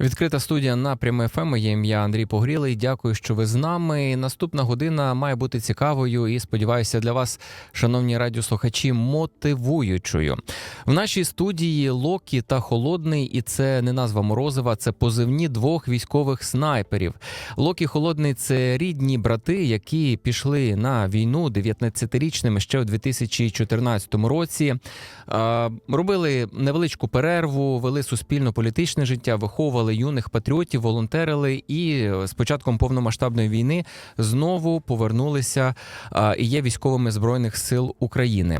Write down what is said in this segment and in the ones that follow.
Відкрита студія на пряме ФМ. Є ім'я Андрій Погрілий. Дякую, що ви з нами. Наступна година має бути цікавою і сподіваюся для вас, шановні радіослухачі, мотивуючою. В нашій студії Локі та Холодний, і це не назва Морозова, це позивні двох військових снайперів. Локі Холодний це рідні брати, які пішли на війну 19-річними ще у 2014 році. Робили невеличку перерву, вели суспільно-політичне життя, виховували юних патріотів, волонтерили і з початком повномасштабної війни знову повернулися е, і є військовими збройних сил України.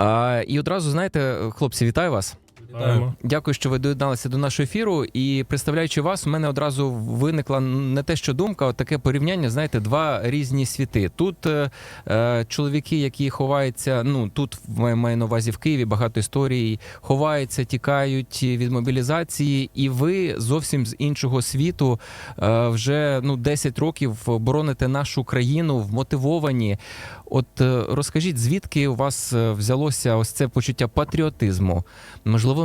Е, І одразу знаєте, хлопці, вітаю вас. Вітаємо. Дякую, що ви доєдналися до нашого ефіру. І представляючи вас, у мене одразу виникла не те, що думка, а таке порівняння. Знаєте, два різні світи. Тут е, е, чоловіки, які ховаються, ну тут маю, маю на увазі в Києві багато історій, ховаються, тікають від мобілізації, і ви зовсім з іншого світу е, вже ну 10 років бороните нашу країну, вмотивовані. От е, розкажіть, звідки у вас е, взялося ось це почуття патріотизму? Можливо,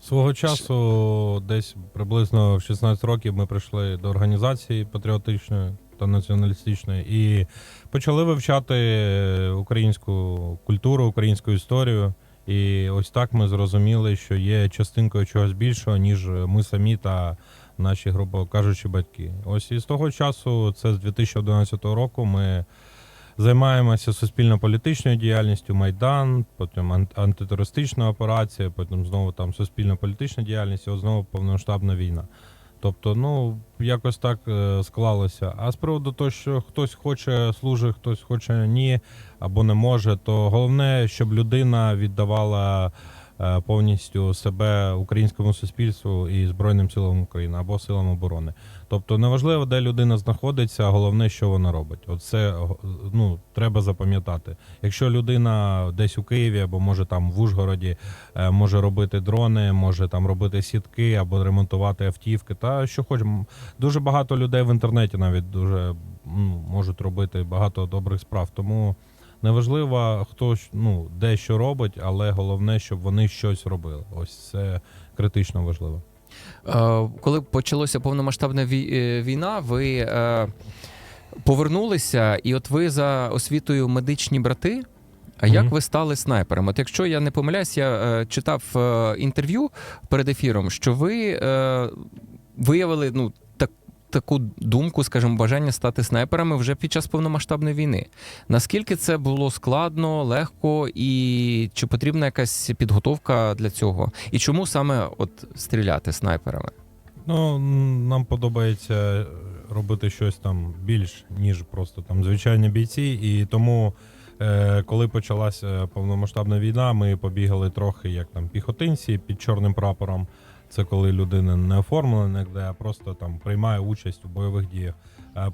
Свого часу, десь приблизно в 16 років, ми прийшли до організації патріотичної та націоналістичної і почали вивчати українську культуру, українську історію. І ось так ми зрозуміли, що є частинкою чогось більшого, ніж ми самі та наші, грубо кажучи, батьки. Ось і з того часу, це з 2011 року, ми Займаємося суспільно-політичною діяльністю Майдан, потім ан- антитерористична операція, потім знову там суспільно-політична діяльність, і знову повномасштабна війна. Тобто, ну якось так е, склалося. А з приводу того, що хтось хоче служить, хтось хоче ні або не може, то головне, щоб людина віддавала повністю себе українському суспільству і Збройним силам України або силам оборони. Тобто неважливо, де людина знаходиться, а головне, що вона робить. Оце ну, треба запам'ятати. Якщо людина десь у Києві або може там в Ужгороді е, може робити дрони, може там робити сітки або ремонтувати автівки, та що хоче. М, Дуже багато людей в інтернеті навіть дуже можуть робити багато добрих справ. Тому неважливо, хто ну, де що робить, але головне, щоб вони щось робили. Ось це критично важливо. Е, Коли почалося повномасштабна е, війна, ви е, повернулися, і от ви за освітою медичні брати. А як Мгм. ви стали снайпером? От якщо я не помиляюсь, я е, читав е, інтерв'ю перед ефіром, що ви е, виявили ну, таку думку, скажімо, бажання стати снайперами вже під час повномасштабної війни. Наскільки це було складно, легко, і чи потрібна якась підготовка для цього? І чому саме от стріляти снайперами? Ну, нам подобається робити щось там більш, ніж просто там звичайні бійці. І тому, е, коли почалася повномасштабна війна, ми побігали трохи як там піхотинці під чорним прапором. Це коли людина не оформлена ніде, а просто там приймає участь у бойових діях.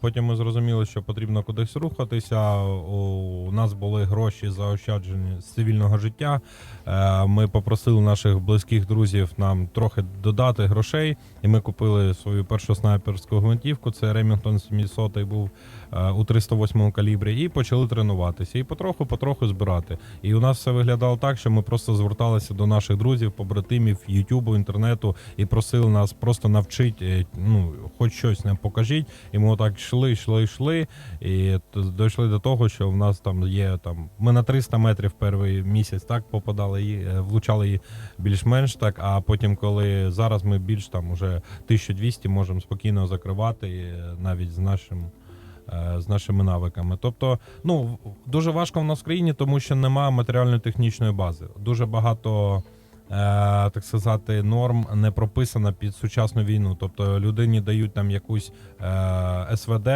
Потім ми зрозуміли, що потрібно кудись рухатися. У нас були гроші заощаджені з цивільного життя. Е, Ми попросили наших близьких друзів нам трохи додати грошей, і ми купили свою першу снайперську гвинтівку. Це Ремінгтон 700 був е, у 308 калібрі, і почали тренуватися. І потроху, потроху збирати. І у нас все виглядало так, що ми просто зверталися до наших друзів, побратимів, Ютубу, інтернету і просили нас просто навчити, ну хоч щось нам покажіть. І ми отак йшли, йшли, йшли. І дійшли до того, що в нас там є там. Ми на 300 метрів перший місяць так попадали і е, влучали її більш-менш так. А потім, коли зараз ми більш там уже 1200 можемо спокійно закривати е, навіть з нашим. Е, З нашими навиками, тобто, ну дуже важко в нас в країні, тому що немає матеріально-технічної бази. Дуже багато, е, так сказати, норм не прописана під сучасну війну. Тобто людині дають там якусь е, СВД,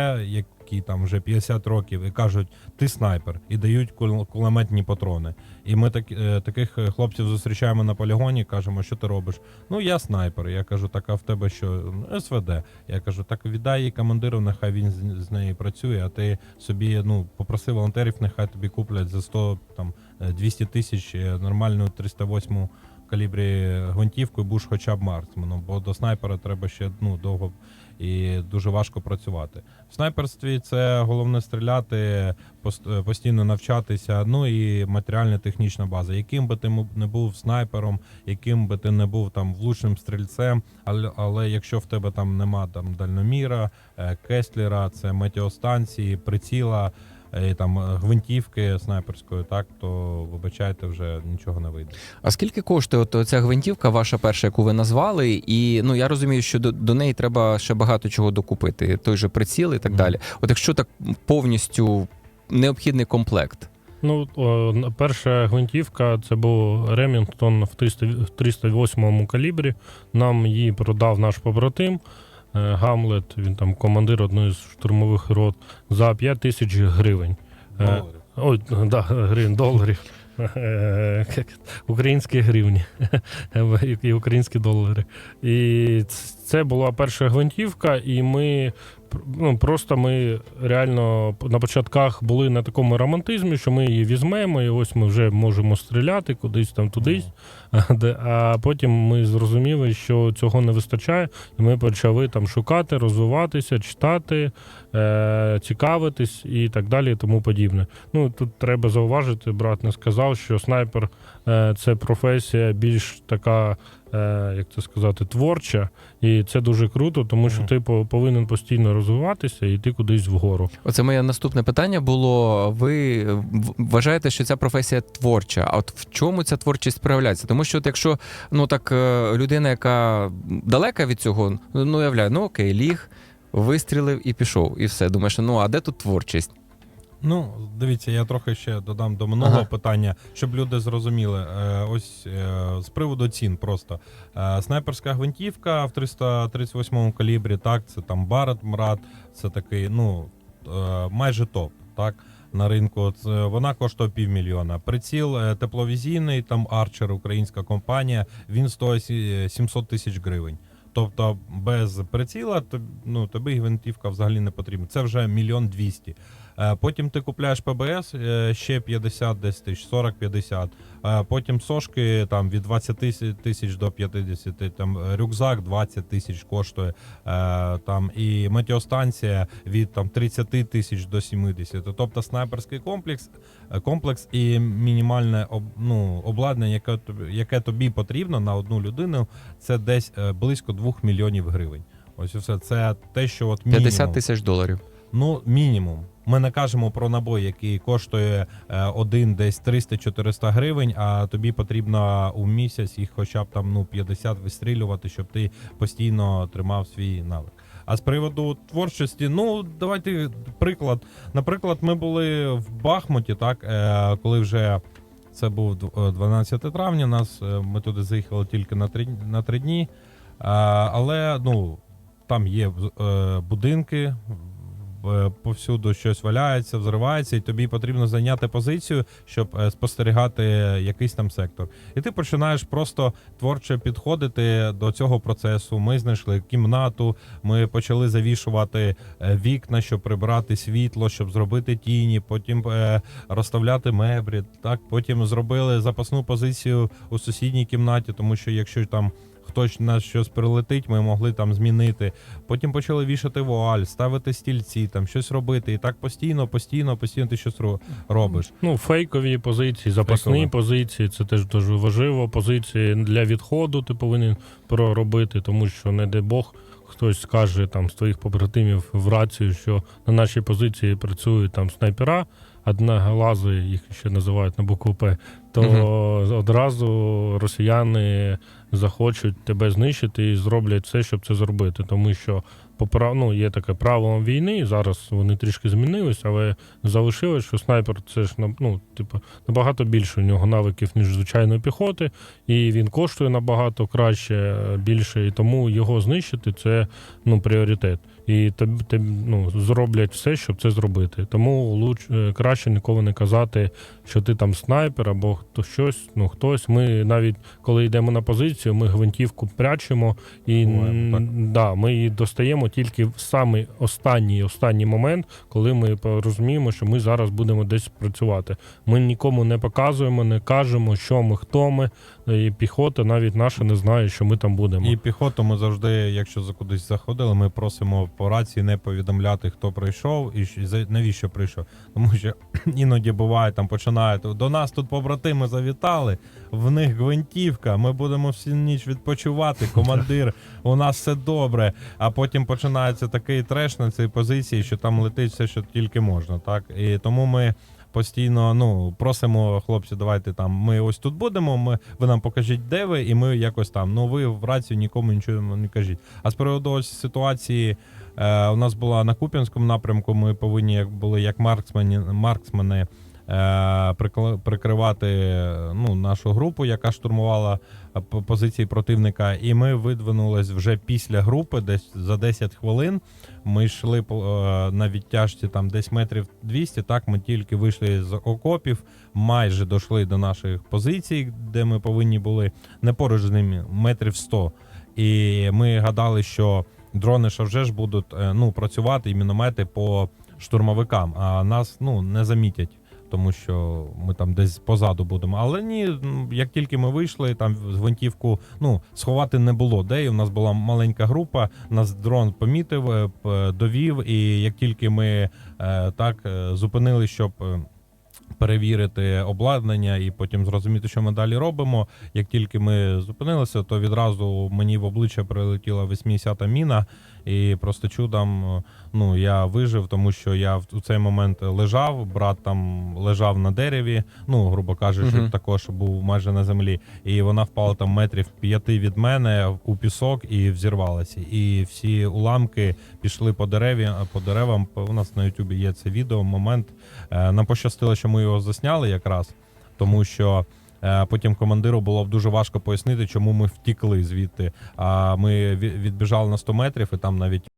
який там вже 50 років, і кажуть, ти снайпер, і дають кул- кулеметні патрони. І ми так, е, таких хлопців зустрічаємо на полігоні, кажемо, що ти робиш. Ну я снайпер. Я кажу, так а в тебе що «Ну, СВД. Я кажу, так віддай її командиру, нехай він з, з нею працює. А ти собі ну попроси волонтерів, нехай тобі куплять за 100 там е, 200 тисяч е, нормальну 308 калібрі гвинтівку і будеш хоча б марксменом, бо до снайпера треба ще ну, довго і дуже важко працювати. В снайперстві це головне стріляти, постійно навчатися. Ну і матеріальна технічна база. Яким би ти не був снайпером, яким би ти не був там влучним стрільцем, але, але якщо в тебе там нема там дальноміра, е, кеслера, це метеостанції, приціла. Е, Там е, гвинтівки снайперської, так то вибачайте, вже нічого не вийде. А скільки коштує от ця гвинтівка, ваша перша, яку ви назвали? І ну я розумію, що до, до неї треба ще багато чого докупити. Той же приціл і так Мгм. далі. От якщо так повністю необхідний комплект. Ну, о, перша гвинтівка це був Ремінгтон в 300 308 калібрі. Нам її продав наш побратим Гамлет, він там командир одної з штурмових рот, за 5 тисяч гривень. Е, Доларів. Ой, да, гривень, доларів. Е, Українські гривні і українські долари. І це була перша гвинтівка, і ми ну, просто ми реально на початках були на такому романтизмі, що ми її візьмемо, і ось ми вже можемо стріляти кудись там тудись. А, А потім ми зрозуміли, що цього не вистачає, і ми почали там шукати, розвиватися, читати, е, цікавитись і так далі, і тому подібне. Ну тут треба зауважити, брат не сказав, що снайпер е, це професія більш така, е, як це сказати, творча, і це дуже круто, тому що ти по- повинен постійно розвиватися і йти кудись вгору. Оце моє наступне питання було: ви вважаєте, що ця професія творча? А от в чому ця творчість проявляється? Тому що, от якщо ну так е, людина, яка далека від цього, ну уявляю, ну окей, ліг, вистрілив і пішов, і все. Думаєш, ну а де тут творчість? Ну, дивіться, я трохи ще додам до минулого Ага. питання, щоб люди зрозуміли. Е, Ось е, з приводу цін просто. Е, Снайперська гвинтівка в 338 калібрі, так, це там Барет Мрат, це такий, ну, майже топ, так. На ринку Це- вона коштує півмільйона. Приціл тепловізійний, там Арчер, українська компанія, він стоїть 700 тисяч гривень. Тобто без приціла ну, тобі гвинтівка взагалі не потрібна. Це вже мільйон двісті. Е, Потім ти купляєш ПБС е, ще 50 десь тисяч, 40-50. Е, Потім сошки там від 20 тисяч- до 50. Там рюкзак 20 тисяч коштує. Там і метеостанція від там 30 тисяч до 70. Тобто снайперський комплекс, комплекс і мінімальне ну, обладнання, яке тобі, яке тобі потрібно на одну людину, це десь близько 2 мільйонів гривень. Ось і все. Це те, що от мінімум. 50 тисяч доларів. Ну, мінімум. Ми не кажемо про набой, який коштує е, один десь 300-400 гривень, а тобі потрібно у місяць їх хоча б там ну 50 вистрілювати, щоб ти постійно тримав свій навик. А з приводу творчості, ну давайте приклад. Наприклад, ми були в Бахмуті, так е, коли вже це був дв- е, 12 травня. Нас ми туди заїхали тільки на три на три дні. Але ну там є будинки, повсюду щось валяється, взривається, і тобі потрібно зайняти позицію, щоб е, спостерігати якийсь там сектор. І ти починаєш просто творче підходити до цього процесу. Ми знайшли кімнату, ми почали завішувати е, вікна, щоб прибрати світло, щоб зробити тіні, потім е, розставляти меблі. Так, потім зробили запасну позицію у сусідній кімнаті, тому що якщо там. Хтось на щось прилетить, ми могли там змінити. Потім почали вішати вуаль, ставити стільці, там щось робити. І так постійно, постійно, постійно ти щось ро- робиш. Ну, фейкові позиції, запасні Фейкові. позиції це теж дуже важливо. Позиції для відходу ти повинен проробити, тому що, не дай Бог, хтось скаже там з твоїх побратимів в рацію, що на нашій позиції працюють там снайпера, одноглази, їх ще називають на букву П, то одразу росіяни захочуть тебе знищити і зроблять все, щоб це зробити. Тому що по ну, є таке правило війни, зараз вони трішки змінились, але залишилось, що снайпер це ж на- ну, типу, набагато більше у нього навиків, ніж звичайної піхоти, і він коштує набагато краще, більше, і тому його знищити це ну, пріоритет. І тобі, тобі ну, зроблять все, щоб це зробити. Тому луч, е, краще ніколи не казати, що ти там снайпер або хто щось, ну хтось. Ми навіть коли йдемо на позицію, ми гвинтівку прячемо і Буває, да, ми її достаємо тільки в самий останній останній момент, коли ми розуміємо, що ми зараз будемо десь працювати. Ми нікому не показуємо, не кажемо, що ми, хто ми, і піхота навіть наша не знає, що ми там будемо. І піхоту ми завжди, якщо за кудись заходили, ми просимо по рації не повідомляти, хто прийшов і навіщо прийшов. Тому що іноді буває, там починають до нас тут побратими завітали, в них гвинтівка, ми будемо всю ніч відпочивати. Командир, у нас все добре. А потім починається такий треш на цій позиції, що там летить все, що тільки можна. Так і тому ми. Постійно ну просимо хлопці, давайте там. Ми ось тут будемо. Ми ви нам покажіть, де ви, і ми якось там. Ну ви в рацію нікому нічого не кажіть. А з приводу ось ситуації, е, у нас була на Куп'янському напрямку. Ми повинні як були як марксмені, марксмени е, прикривати ну, нашу групу, яка штурмувала позиції противника. І ми видвинулись вже після групи, десь за 10 хвилин. Ми йшли е, на відтяжці там десь метрів 200, Так ми тільки вийшли з окопів, майже дійшли до наших позицій, де ми повинні були не поруч з ними, метрів 100. І ми гадали, що дрони ще вже ж будуть е, ну, працювати і міномети по штурмовикам, а нас ну, не замітять. Тому що ми там десь позаду будемо. Але ні, як тільки ми вийшли, там гвинтівку ну, сховати не було де. І у нас була маленька група, нас дрон помітив, е, довів. І як тільки ми е, так е, зупинили, щоб перевірити обладнання і потім зрозуміти, що ми далі робимо. Як тільки ми зупинилися, то відразу мені в обличчя прилетіла 80-та міна, і просто чудом е, ну я вижив, тому що я в цей момент лежав. Брат там лежав на дереві. Ну, грубо кажучи, Мгм. також був майже на землі, і вона впала там метрів п'яти від мене у пісок і взірвалася. І всі уламки пішли по дереві, по деревам. У нас на Ютубі є це відео. Момент Е, Нам пощастило, що ми його засняли якраз, тому що. Е, Потім командиру було дуже важко пояснити, чому ми втікли звідти. А ми відбіжали на 100 метрів, і там навіть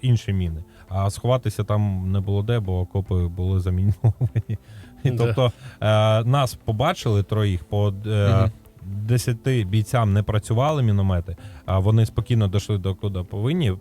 інші міни. А сховатися там не було де, бо окопи були заміновані. І тобто е, нас побачили троїх по е. 10 бійцям не працювали міномети, а вони спокійно дійшли до куди повинні.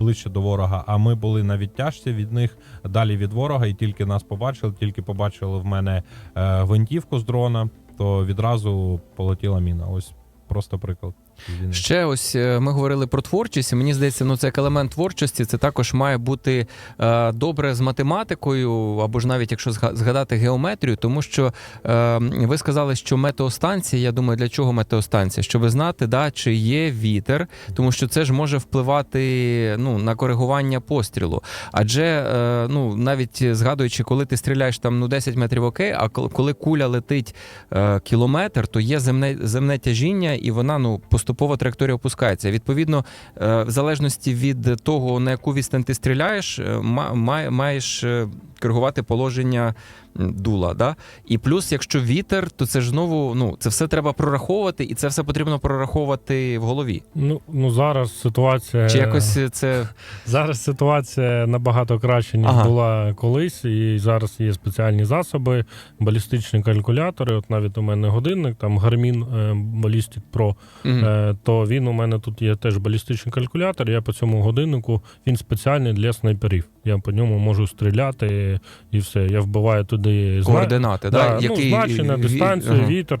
Ближче до ворога, а ми були на відтяжці від них далі від ворога, і тільки нас побачили, тільки побачили в мене е, гвинтівку з дрона, то відразу полетіла міна. Ось просто приклад. З війни. Ще ось е, ми говорили про творчість. Мені здається, ну це як елемент творчості. Це також має бути е, добре з математикою, або ж навіть якщо згадати геометрію, тому що е, ви сказали, що метеостанція. Я думаю, для чого метеостанція? Щоб знати, да, чи є вітер, тому що це ж може впливати ну на коригування пострілу. Адже е, ну навіть згадуючи, коли ти стріляєш там ну 10 метрів окей, а коли куля летить е, кілометр, то є земне земне тяжіння, і вона ну поступово траєкторія опускається. Відповідно, е, в залежності від того, на яку відстань ти стріляєш, е, ма- має- маєш е, коригувати положення дула. Да? І плюс, якщо вітер, то це ж знову ну це все треба прораховувати, і це все потрібно прораховувати в голові. Ну, ну зараз ситуація Чи якось це зараз ситуація набагато краще ніж Ага. була колись, і зараз є спеціальні засоби, балістичні калькулятори. От навіть у мене годинник, там Garmin е, Ballistic Pro. Е, то він у мене тут є теж балістичний калькулятор. Я по цьому годиннику він спеціальний для снайперів. Я по ньому можу стріляти і все. Я вбиваю туди зна- координати, Да, да? ну, значення, дистанцію, ага. вітер,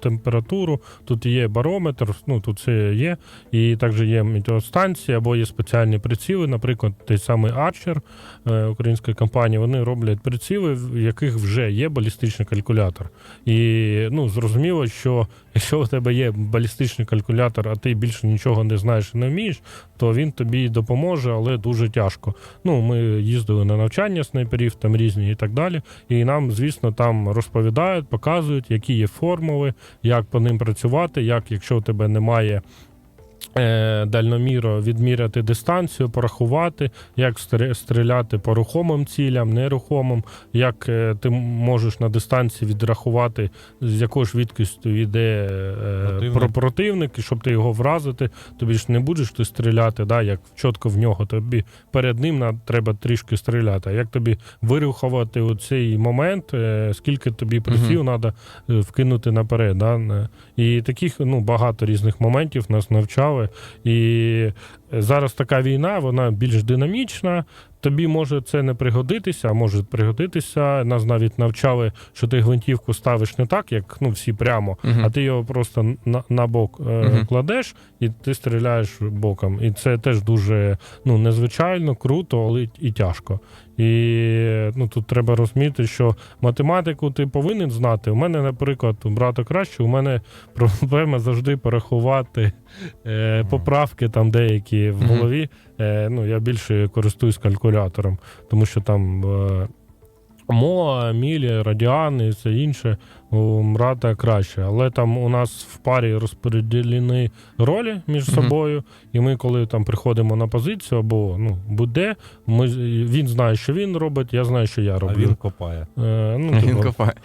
температуру. Тут є барометр, ну тут це є. І також є метеостанції або є спеціальні приціли, наприклад, той самий Archer е, української компанії, вони роблять приціли, в яких вже є балістичний калькулятор. І ну, зрозуміло, що якщо у тебе є балістичний калькулятор, а ти більше нічого не знаєш і не вмієш, то він тобі допоможе, але дуже тяжко. Ну, ми їздили на навчання снайперів, там різні і так далі. І нам, звісно, там розповідають, показують, які є формули, як по ним працювати, як, якщо у тебе немає. Е, Дальноміро відміряти дистанцію, порахувати, як стріляти по рухомим цілям, нерухомим, як е, ти можеш на дистанції відрахувати, з якою швидкістю йде е, Противник. про противник, і щоб ти його вразити, тобі ж не будеш ти стріляти, да, як чітко в нього. Тобі перед ним треба трішки стріляти. А як тобі вирухувати у цей момент, скільки тобі приців треба вкинути наперед. Да? І таких ну, багато різних моментів нас навчали. Цікаве. І зараз така війна, вона більш динамічна. Тобі може це не пригодитися, а може пригодитися. Нас навіть навчали, що ти гвинтівку ставиш не так, як ну всі прямо, Мгм. а ти його просто на, на бок е, Мгм. кладеш і ти стріляєш боком. І це теж дуже ну, незвичайно, круто, але і тяжко. І ну, тут треба розуміти, що математику ти повинен знати. У мене, наприклад, у брата краще, у мене проблема завжди порахувати е, поправки там деякі в голові. Е, ну, я більше користуюсь калькулятором, тому що там. Е, Моа, мілі, радіани і все інше у мрата краще. Але там у нас в парі розподілені ролі між Мгм. собою, і ми, коли там приходимо на позицію або ну, будь-де, ми, він знає, що він робить, я знаю, що я А роблю. він копає. Е, ну, Він типу, копає.